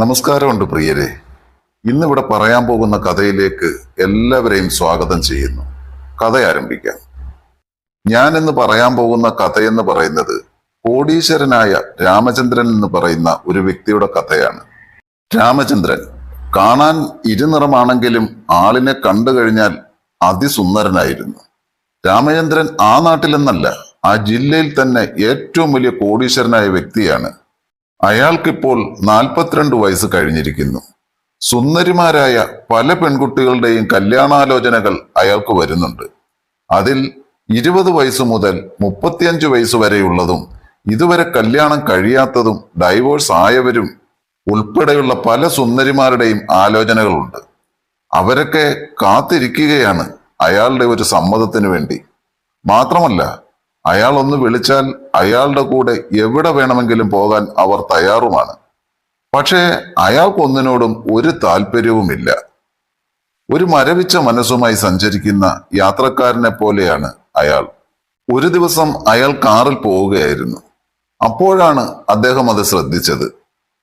നമസ്കാരമുണ്ട് പ്രിയരെ. ഇന്നിവിടെ പറയാൻ പോകുന്ന കഥയിലേക്ക് എല്ലാവരെയും സ്വാഗതം ചെയ്യുന്നു. കഥ ആരംഭിക്കാം. ഞാൻ ഇന്ന് പറയാൻ പോകുന്ന കഥയെന്ന് പറയുന്നത് കോടീശ്വരനായ രാമചന്ദ്രൻ എന്ന് പറയുന്ന ഒരു വ്യക്തിയുടെ കഥയാണ്. രാമചന്ദ്രൻ കാണാൻ ഇരുനിറമാണെങ്കിലും ആളിനെ കണ്ടു കഴിഞ്ഞാൽ അതിസുന്ദരനായിരുന്നു. രാമചന്ദ്രൻ ആ നാട്ടിലെന്നല്ല ആ ജില്ലയിൽ തന്നെ ഏറ്റവും വലിയ കോടീശ്വരനായ വ്യക്തിയാണ് അയാൾക്കിപ്പോൾ നാൽപ്പത്തിരണ്ട് വയസ്സ് കഴിഞ്ഞിരിക്കുന്നു. സുന്ദരിമാരായ പല പെൺകുട്ടികളുടെയും കല്യാണാലോചനകൾ അയാൾക്ക് വരുന്നുണ്ട്. അതിൽ ഇരുപത് വയസ്സ് മുതൽ മുപ്പത്തിയഞ്ച് വയസ്സ് വരെയുള്ളതും ഇതുവരെ കല്യാണം കഴിയാത്തതും ഡൈവോഴ്സ് ആയവരും ഉൾപ്പെടെയുള്ള പല സുന്ദരിമാരുടെയും ആലോചനകളുണ്ട്. അവരൊക്കെ കാത്തിരിക്കുകയാണ് അയാളുടെ ഒരു സമ്മതത്തിന് വേണ്ടി. മാത്രമല്ല അയാൾ ഒന്ന് വിളിച്ചാൽ അയാളുടെ കൂടെ എവിടെ വേണമെങ്കിലും പോകാൻ അവർ തയ്യാറുമാണ്. പക്ഷേ അയാൾക്കൊന്നിനോടും ഒരു താല്പര്യവുമില്ല. ഒരു മരവിച്ച മനസ്സുമായി സഞ്ചരിക്കുന്ന യാത്രക്കാരനെ പോലെയാണ് അയാൾ. ഒരു ദിവസം അയാൾ കാറിൽ പോവുകയായിരുന്നു. അപ്പോഴാണ് അദ്ദേഹം അത് ശ്രദ്ധിച്ചത്.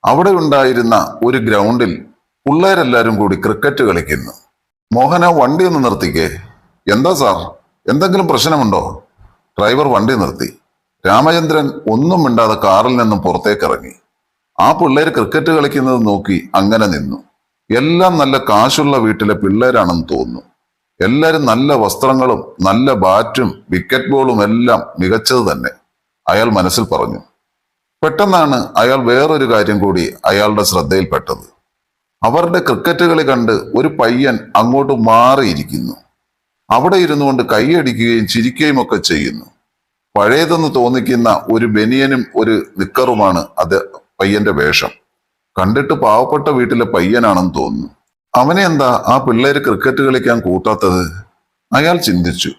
അവിടെ ഉണ്ടായിരുന്ന ഒരു ഗ്രൗണ്ടിൽ പിള്ളേരെല്ലാരും കൂടി ക്രിക്കറ്റ് കളിക്കുന്നു. മോഹന വണ്ടി ഒന്ന് നിർത്തിക്കേ. എന്താ സാർ? എന്തെങ്കിലും പ്രശ്നമുണ്ടോ? ഡ്രൈവർ വണ്ടി നിർത്തി. രാമചന്ദ്രൻ ഒന്നും മിണ്ടാതെ കാറിൽ നിന്നും പുറത്തേക്ക് ഇറങ്ങി ആ പിള്ളേർ ക്രിക്കറ്റ് കളിക്കുന്നത് നോക്കി അങ്ങനെ നിന്നു. എല്ലാം നല്ല കാശുള്ള വീട്ടിലെ പിള്ളേരാണെന്ന് തോന്നുന്നു. എല്ലാവരും നല്ല വസ്ത്രങ്ങളും നല്ല ബാറ്റും വിക്കറ്റ് ബോളും എല്ലാം മികച്ചത് തന്നെ അയാൾ മനസ്സിൽ പറഞ്ഞു. പെട്ടെന്നാണ് അയാൾ വേറൊരു കാര്യം കൂടി അയാളുടെ ശ്രദ്ധയിൽപ്പെട്ടത്. അവരുടെ ക്രിക്കറ്റ് കളി കണ്ട് ഒരു പയ്യൻ അങ്ങോട്ട് മാറിയിരിക്കുന്നു. അവിടെ ഇരുന്നു കൊണ്ട് കൈയടിക്കുകയും ചിരിക്കുകയും ഒക്കെ ചെയ്യുന്നു. പഴയതെന്ന് തോന്നിക്കുന്ന ഒരു ബനിയനും ഒരു നിക്കറുമാണ് അത് പയ്യന്റെ വേഷം. കണ്ടിട്ട് പാവപ്പെട്ട വീട്ടിലെ പയ്യനാണെന്ന് തോന്നുന്നു. അവനെ എന്താ ആ പിള്ളേര് ക്രിക്കറ്റ് കളിക്കാൻ കൂട്ടാത്തത്? അയാൾ ചിന്തിച്ചു.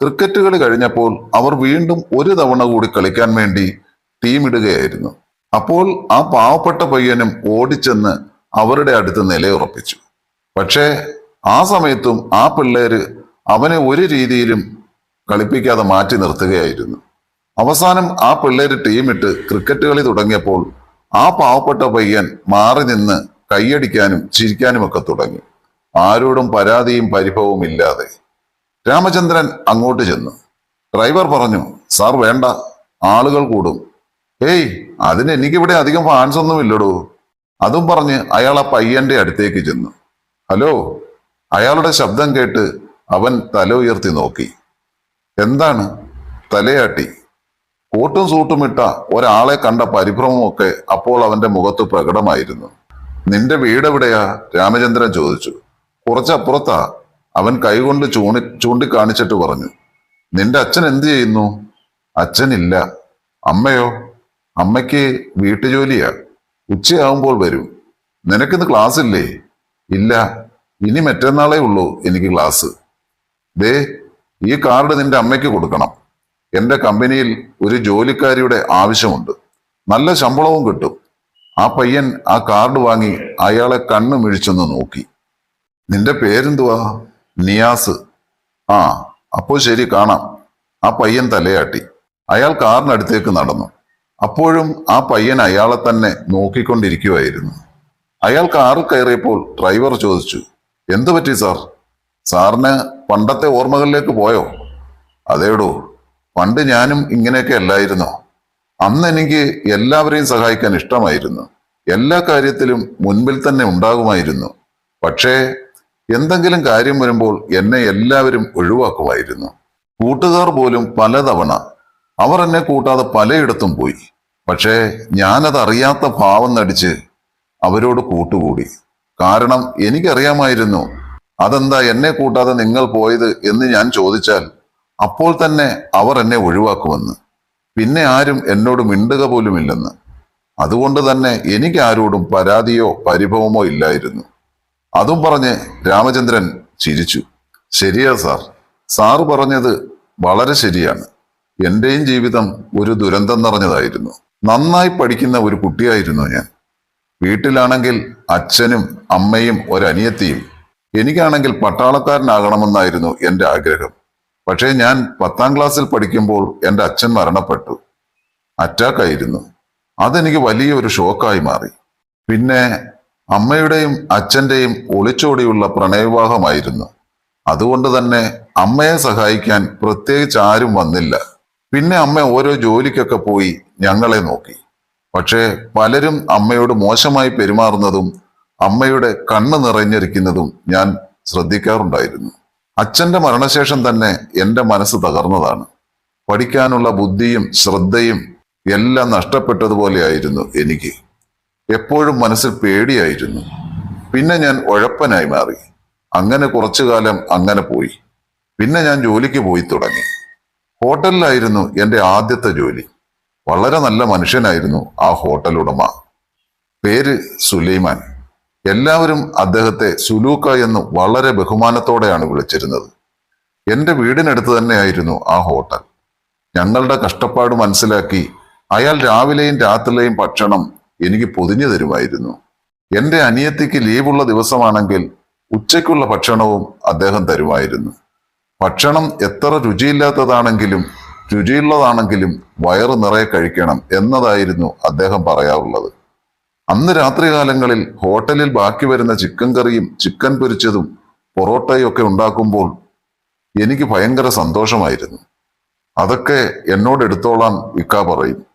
ക്രിക്കറ്റ് കളി കഴിഞ്ഞപ്പോൾ അവർ വീണ്ടും ഒരു തവണ കൂടി കളിക്കാൻ വേണ്ടി ടീമിടുകയായിരുന്നു അപ്പോൾ ആ പാവപ്പെട്ട പയ്യനും ഓടിച്ചെന്ന് അവരുടെ അടുത്ത് നിലയുറപ്പിച്ചു. പക്ഷേ ആ സമയത്തും ആ പിള്ളേര് അവനെ ഒരു രീതിയിലും കളിപ്പിക്കാതെ മാറ്റി നിർത്തുകയായിരുന്നു. അവസാനം ആ പിള്ളേര് ടീമിട്ട് ക്രിക്കറ്റ് കളി തുടങ്ങിയപ്പോൾ ആ പാവപ്പെട്ട പയ്യൻ മാറി നിന്ന് കൈയടിക്കാനും ചിരിക്കാനും ഒക്കെ തുടങ്ങി. ആരോടും പരാതിയും പരിഭവവും ഇല്ലാതെ. രാമചന്ദ്രൻ അങ്ങോട്ട് ചെന്നു. ഡ്രൈവർ പറഞ്ഞു സാർ വേണ്ട. ആളുകൾ കൂടും. ഏയ് അതിന് എനിക്കിവിടെ അധികം ഫാൻസ് ഒന്നും ഇല്ലടോ. അതും പറഞ്ഞ് അയാൾ ആ പയ്യന്റെ അടുത്തേക്ക് ചെന്നു. ഹലോ അയാളുടെ ശബ്ദം കേട്ട് അവൻ തല ഉയർത്തി നോക്കി. എന്താണ്? തലയാട്ടി. കോട്ടും സൂട്ടും ഇട്ട ഒരാളെ കണ്ട പരിഭ്രമമൊക്കെ അപ്പോൾ അവന്റെ മുഖത്ത് പ്രകടമായിരുന്നു. നിന്റെ വീടെവിടെയാ? രാമചന്ദ്രൻ ചോദിച്ചു. കുറച്ചപ്പുറത്താ. അവൻ കൈകൊണ്ട് ചൂണി ചൂണ്ടിക്കാണിച്ചിട്ട് പറഞ്ഞു. നിന്റെ അച്ഛൻ എന്ത് ചെയ്യുന്നു? അച്ഛനില്ല. അമ്മയോ? അമ്മയ്ക്ക് വീട്ടുജോലിയാ. ഉച്ചയാകുമ്പോൾ വരും. നിനക്കിന്ന് ക്ലാസ് ഇല്ലേ ഇല്ല. ഇനി മറ്റന്നാളേ ഉള്ളൂ എനിക്ക് ക്ലാസ്. ദേ ഈ കാർഡ് നിന്റെ അമ്മയ്ക്ക് കൊടുക്കണം. എന്റെ കമ്പനിയിൽ ഒരു ജോലിക്കാരിയുടെ ആവശ്യമുണ്ട്. നല്ല ശമ്പളവും കിട്ടും. ആ പയ്യൻ ആ കാർഡ് വാങ്ങി അയാളെ കണ്ണു മിഴിച്ചൊന്ന് നോക്കി. നിന്റെ പേരെന്തുവാ? നിയാസ്. ആ അപ്പോ ശരി കാണാം. ആ പയ്യൻ തലയാട്ടി. അയാൾ കാറിനടുത്തേക്ക് നടന്നു. അപ്പോഴും ആ പയ്യൻ അയാളെ തന്നെ നോക്കിക്കൊണ്ടിരിക്കുമായിരുന്നു അയാൾ കാറിൽ കയറിയപ്പോൾ ഡ്രൈവർ ചോദിച്ചു എന്തു പറ്റി സാർ? സാറിന് പണ്ടത്തെ ഓർമ്മകളിലേക്ക് പോയോ? അതേടോ പണ്ട് ഞാനും ഇങ്ങനെയൊക്കെ അല്ലായിരുന്നോ. അന്ന് എനിക്ക് എല്ലാവരെയും സഹായിക്കാൻ ഇഷ്ടമായിരുന്നു. എല്ലാ കാര്യത്തിലും മുൻപിൽ തന്നെ ഉണ്ടാകുമായിരുന്നു. പക്ഷേ എന്തെങ്കിലും കാര്യം വരുമ്പോൾ എന്നെ എല്ലാവരും ഒഴിവാക്കുമായിരുന്നു. കൂട്ടുകാർ പോലും പലതവണ അവർ എന്നെ കൂട്ടാതെ പലയിടത്തും പോയി. പക്ഷേ ഞാനതറിയാത്ത ഭാവം നടിച്ച് അവരോട് കൂട്ടുകൂടി. കാരണം എനിക്കറിയാമായിരുന്നു അതെന്താ എന്നെ കൂട്ടാതെ നിങ്ങൾ പോയത് എന്ന് ഞാൻ ചോദിച്ചാൽ അപ്പോൾ തന്നെ അവർ എന്നെ ഒഴിവാക്കുമെന്ന്. പിന്നെ ആരും എന്നോട് മിണ്ടുക പോലുമില്ലെന്ന്. അതുകൊണ്ട് തന്നെ എനിക്ക് ആരോടും പരാതിയോ പരിഭവമോ ഇല്ലായിരുന്നു. അതും പറഞ്ഞ് രാമചന്ദ്രൻ ചിരിച്ചു. ശരിയാ സാർ. സാറ് പറഞ്ഞത് വളരെ ശരിയാണ്. എന്റെയും ജീവിതം ഒരു ദുരന്തം നിറഞ്ഞതായിരുന്നു. നന്നായി പഠിക്കുന്ന ഒരു കുട്ടിയായിരുന്നു ഞാൻ. വീട്ടിലാണെങ്കിൽ അച്ഛനും അമ്മയും ഒരനിയത്തിയും എനിക്കാണെങ്കിൽ പട്ടാളക്കാരനാകണമെന്നായിരുന്നു എന്റെ ആഗ്രഹം. പക്ഷേ ഞാൻ പത്താം ക്ലാസ്സിൽ പഠിക്കുമ്പോൾ എന്റെ അച്ഛൻ മരണപ്പെട്ടു. അറ്റാക്കായിരുന്നു അതെനിക്ക് വലിയൊരു ഷോക്കായി മാറി. പിന്നെ അമ്മയുടെയും അച്ഛന്റെയും ഒളിച്ചോടിയുള്ള പ്രണയവിവാഹമായിരുന്നു. അതുകൊണ്ട് തന്നെ അമ്മയെ സഹായിക്കാൻ പ്രത്യേകിച്ച് ആരും വന്നില്ല. പിന്നെ അമ്മ ഓരോ ജോലിക്കൊക്കെ പോയി ഞങ്ങളെ നോക്കി. പക്ഷേ പലരും അമ്മയോട് മോശമായി പെരുമാറുന്നതും അമ്മയുടെ കണ്ണ് നിറഞ്ഞിരിക്കുന്നതും ഞാൻ ശ്രദ്ധിക്കാറുണ്ടായിരുന്നു. അച്ഛന്റെ മരണശേഷം തന്നെ എന്റെ മനസ്സ് തകർന്നതാണ്. പഠിക്കാനുള്ള ബുദ്ധിയും ശ്രദ്ധയും എല്ലാം നഷ്ടപ്പെട്ടതുപോലെയായിരുന്നു എനിക്ക്. എപ്പോഴും മനസ്സിൽ പേടിയായിരുന്നു. പിന്നെ ഞാൻ ഉഴപ്പനായി മാറി. അങ്ങനെ കുറച്ചു കാലം അങ്ങനെ പോയി. പിന്നെ ഞാൻ ജോലിക്ക് പോയി തുടങ്ങി. ഹോട്ടലിലായിരുന്നു എന്റെ ആദ്യത്തെ ജോലി. വളരെ നല്ല മനുഷ്യനായിരുന്നു ആ ഹോട്ടൽ ഉടമ. പേര് സുലൈമാൻ. എല്ലാവരും അദ്ദേഹത്തെ സുലൂക്ക എന്ന് വളരെ ബഹുമാനത്തോടെയാണ് വിളിച്ചിരുന്നത്. എന്റെ വീടിനടുത്ത് തന്നെയായിരുന്നു ആ ഹോട്ടൽ. ഞങ്ങളുടെ കഷ്ടപ്പാട് മനസ്സിലാക്കി അയാൾ രാവിലെയും രാത്രിയിലെയും ഭക്ഷണം എനിക്ക് പൊതിഞ്ഞു തരുമായിരുന്നു. എന്റെ അനിയത്തിക്ക് ലീവുള്ള ദിവസമാണെങ്കിൽ ഉച്ചയ്ക്കുള്ള ഭക്ഷണവും അദ്ദേഹം തരുമായിരുന്നു. ഭക്ഷണം എത്ര രുചിയില്ലാത്തതാണെങ്കിലും രുചിയുള്ളതാണെങ്കിലും വയറ് നിറയെ കഴിക്കണം എന്നതായിരുന്നു അദ്ദേഹം പറയാറുള്ളത്. അന്ന് രാത്രികാലങ്ങളിൽ ഹോട്ടലിൽ ബാക്കി വരുന്ന ചിക്കൻ കറിയും ചിക്കൻ പൊരിച്ചതും പൊറോട്ടയും ഒക്കെ ഉണ്ടാക്കുമ്പോൾ എനിക്ക് ഭയങ്കര സന്തോഷമായിരുന്നു. അതൊക്കെ എന്നോട് എടുത്തോളാൻ ഇക്ക പറയും.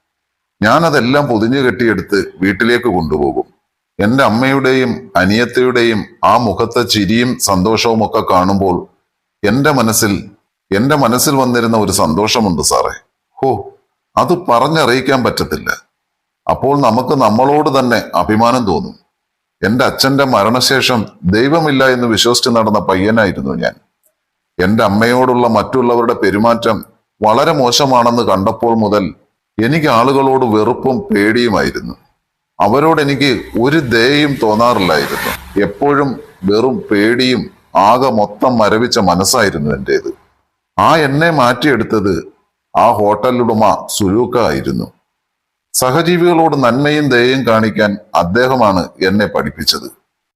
ഞാനതെല്ലാം പൊതിഞ്ഞു കെട്ടിയെടുത്ത് വീട്ടിലേക്ക് കൊണ്ടുപോകും. എന്റെ അമ്മയുടെയും അനിയത്തയുടെയും ആ മുഖത്തെ ചിരിയും സന്തോഷവും ഒക്കെ കാണുമ്പോൾ എന്റെ മനസ്സിൽ എന്റെ മനസ്സിൽ വന്നിരുന്ന ഒരു സന്തോഷമുണ്ട് സാറേ. ഹോ അത് പറഞ്ഞറിയിക്കാൻ പറ്റത്തില്ല. അപ്പോൾ നമുക്ക് നമ്മളോട് തന്നെ അഭിമാനം തോന്നും. എന്റെ അച്ഛന്റെ മരണശേഷം ദൈവമില്ല എന്ന് വിശ്വസിച്ച് നടന്ന പയ്യനായിരുന്നു ഞാൻ. എന്റെ അമ്മയോടുള്ള മറ്റുള്ളവരുടെ പെരുമാറ്റം വളരെ മോശമാണെന്ന് കണ്ടപ്പോൾ മുതൽ എനിക്ക് ആളുകളോട് വെറുപ്പും പേടിയുമായിരുന്നു. അവരോട് എനിക്ക് ഒരു ദയയും തോന്നാറില്ലായിരുന്നു. എപ്പോഴും വെറും പേടിയും ആകെ മൊത്തം മരവിച്ച മനസ്സായിരുന്നു എന്റേത്. ആ എന്നെ മാറ്റിയെടുത്തത് ആ ഹോട്ടലുടമ സുലൂക്ക ആയിരുന്നു. സഹജീവികളോട് നന്മയും ദയയും കാണിക്കാൻ അദ്ദേഹമാണ് എന്നെ പഠിപ്പിച്ചത്.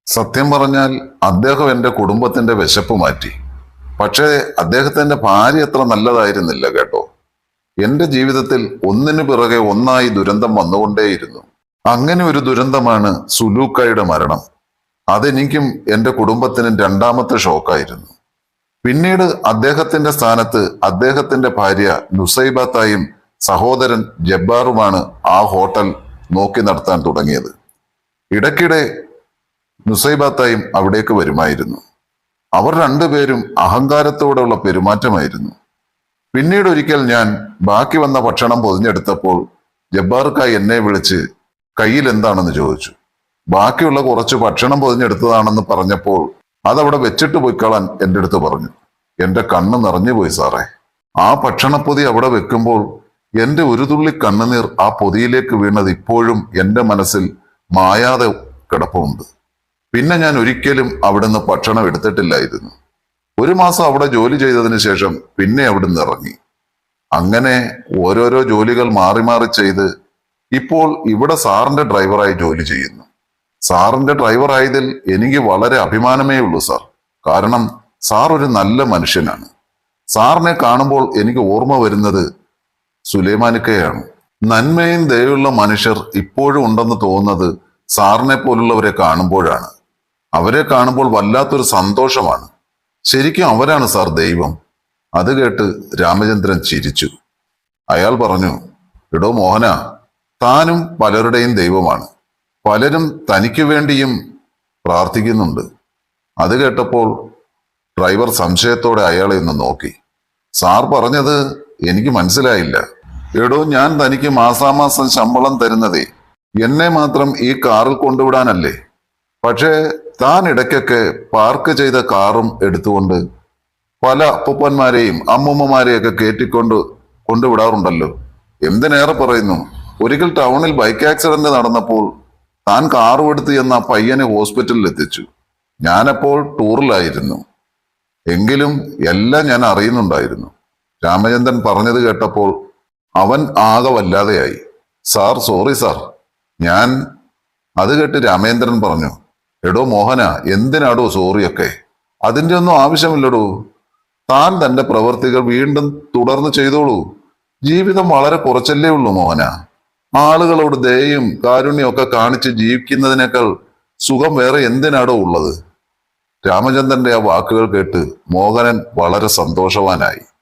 സത്യം പറഞ്ഞാൽ അദ്ദേഹം എന്റെ കുടുംബത്തിന്റെ വിശപ്പ് മാറ്റി. പക്ഷേ അദ്ദേഹത്തിന്റെ ഭാര്യ അത്ര നല്ലതായിരുന്നില്ല കേട്ടോ. എന്റെ ജീവിതത്തിൽ ഒന്നിനു പിറകെ ഒന്നായി ദുരന്തം വന്നുകൊണ്ടേയിരുന്നു. അങ്ങനെ ഒരു ദുരന്തമാണ് സുലൂക്കയുടെ മരണം. അതെനിക്കും എന്റെ കുടുംബത്തിനും രണ്ടാമത്തെ ഷോക്കായിരുന്നു. പിന്നീട് അദ്ദേഹത്തിന്റെ സ്ഥാനത്ത് അദ്ദേഹത്തിന്റെ ഭാര്യ നുസൈബത്തായും സഹോദരൻ ജബ്ബാറുമാണ് ആ ഹോട്ടൽ നോക്കി നടത്താൻ തുടങ്ങിയത്. ഇടയ്ക്കിടെ നുസൈബാത്തായും അവിടേക്ക് വരുമായിരുന്നു. അവർ രണ്ടുപേരും അഹങ്കാരത്തോടെയുള്ള പെരുമാറ്റമായിരുന്നു. പിന്നീട് ഒരിക്കൽ ഞാൻ ബാക്കി വന്ന ഭക്ഷണം പൊതിഞ്ഞെടുത്തപ്പോൾ ജബ്ബാർക്കായി എന്നെ വിളിച്ച് കയ്യിൽ എന്താണെന്ന് ചോദിച്ചു. ബാക്കിയുള്ള കുറച്ച് ഭക്ഷണം പൊതിഞ്ഞെടുത്തതാണെന്ന് പറഞ്ഞപ്പോൾ അതവിടെ വെച്ചിട്ട് പോയിക്കളാൻ എന്റെ അടുത്ത് പറഞ്ഞു. എന്റെ കണ്ണ് നിറഞ്ഞുപോയി സാറേ. ആ ഭക്ഷണപ്പൊതി അവിടെ വെക്കുമ്പോൾ എന്റെ ഒരു തുള്ളി കണ്ണുനീർ ആ പൊതിയിലേക്ക് വീണത് ഇപ്പോഴും എന്റെ മനസ്സിൽ മായാതെ കിടപ്പുണ്ട്. പിന്നെ ഞാൻ ഒരിക്കലും അവിടുന്ന് ഭക്ഷണം എടുത്തിട്ടില്ലായിരുന്നു. ഒരു മാസം അവിടെ ജോലി ചെയ്തതിനു ശേഷം പിന്നെ അവിടുന്ന് ഇറങ്ങി. അങ്ങനെ ഓരോരോ ജോലികൾ മാറി മാറി ചെയ്ത് ഇപ്പോൾ ഇവിടെ സാറിന്റെ ഡ്രൈവറായി ജോലി ചെയ്യുന്നു. സാറിന്റെ ഡ്രൈവറായതിൽ എനിക്ക് വളരെ അഭിമാനമേ ഉള്ളൂ സാർ. കാരണം സാർ ഒരു നല്ല മനുഷ്യനാണ്. സാറിനെ കാണുമ്പോൾ എനിക്ക് ഓർമ്മ വരുന്നത് സുലൈമാനിക്കയാണ്. നന്മയും ദയുള്ള മനുഷ്യർ ഇപ്പോഴും ഉണ്ടെന്ന് തോന്നുന്നത് സാറിനെ പോലുള്ളവരെ കാണുമ്പോഴാണ്. അവരെ കാണുമ്പോൾ വല്ലാത്തൊരു സന്തോഷമാണ്. ശരിക്കും അവരാണ് സാർ ദൈവം. അത് കേട്ട് രാമചന്ദ്രൻ ചിരിച്ചു. അയാൾ പറഞ്ഞു എടോ മോഹന താനും പലരുടെയും ദൈവമാണ്. പലരും തനിക്ക് വേണ്ടിയും പ്രാർത്ഥിക്കുന്നുണ്ട്. അത് കേട്ടപ്പോൾ ഡ്രൈവർ സംശയത്തോടെ അയാളെ ഒന്ന് നോക്കി. സാർ പറഞ്ഞത് എനിക്ക് മനസ്സിലായില്ല. എടോ ഞാൻ തനിക്ക് മാസാമാസം ശമ്പളം തരുന്നതേ. എന്നെ മാത്രം ഈ കാറിൽ കൊണ്ടുവിടാനല്ലേ? പക്ഷേ താൻ ഇടയ്ക്കൊക്കെ പാർക്ക് ചെയ്ത കാറും എടുത്തുകൊണ്ട് പല അപ്പൂപ്പന്മാരെയും അമ്മൂമ്മമാരെയൊക്കെ കയറ്റിക്കൊണ്ട് കൊണ്ടുവിടാറുണ്ടല്ലോ. എന്തിനേറെ പറയുന്നു? ഒരിക്കൽ ടൗണിൽ ബൈക്ക് ആക്സിഡന്റ് നടന്നപ്പോൾ താൻ കാറും എടുത്ത് എന്ന പയ്യനെ ഹോസ്പിറ്റലിൽ എത്തിച്ചു. ഞാനപ്പോൾ ടൂറിലായിരുന്നു. എങ്കിലും എല്ലാം ഞാൻ അറിയുന്നുണ്ടായിരുന്നു. രാമചന്ദ്രൻ പറഞ്ഞത് കേട്ടപ്പോൾ അവൻ ആകെ വല്ലാതെയായി. Sir sorry sir. ഞാൻ അത് കേട്ട് രാമേന്ദ്രൻ പറഞ്ഞു എടോ മോഹന എന്തിനാടോ സോറിയൊക്കെ? അതിന്റെ ഒന്നും ആവശ്യമില്ലടോ. താൻ തന്റെ പ്രവൃത്തികൾ വീണ്ടും തുടർന്ന് ചെയ്തോളൂ. ജീവിതം വളരെ കുറച്ചല്ലേ ഉള്ളൂ മോഹന. ആളുകളോട് ദയയും കാരുണ്യവും ഒക്കെ കാണിച്ച് ജീവിക്കുന്നതിനേക്കാൾ സുഖം വേറെ എന്തിനാടോ ഉള്ളത്? രാമചന്ദ്രന്റെ ആ വാക്കുകൾ കേട്ട് മോഹനൻ വളരെ സന്തോഷവാനായി.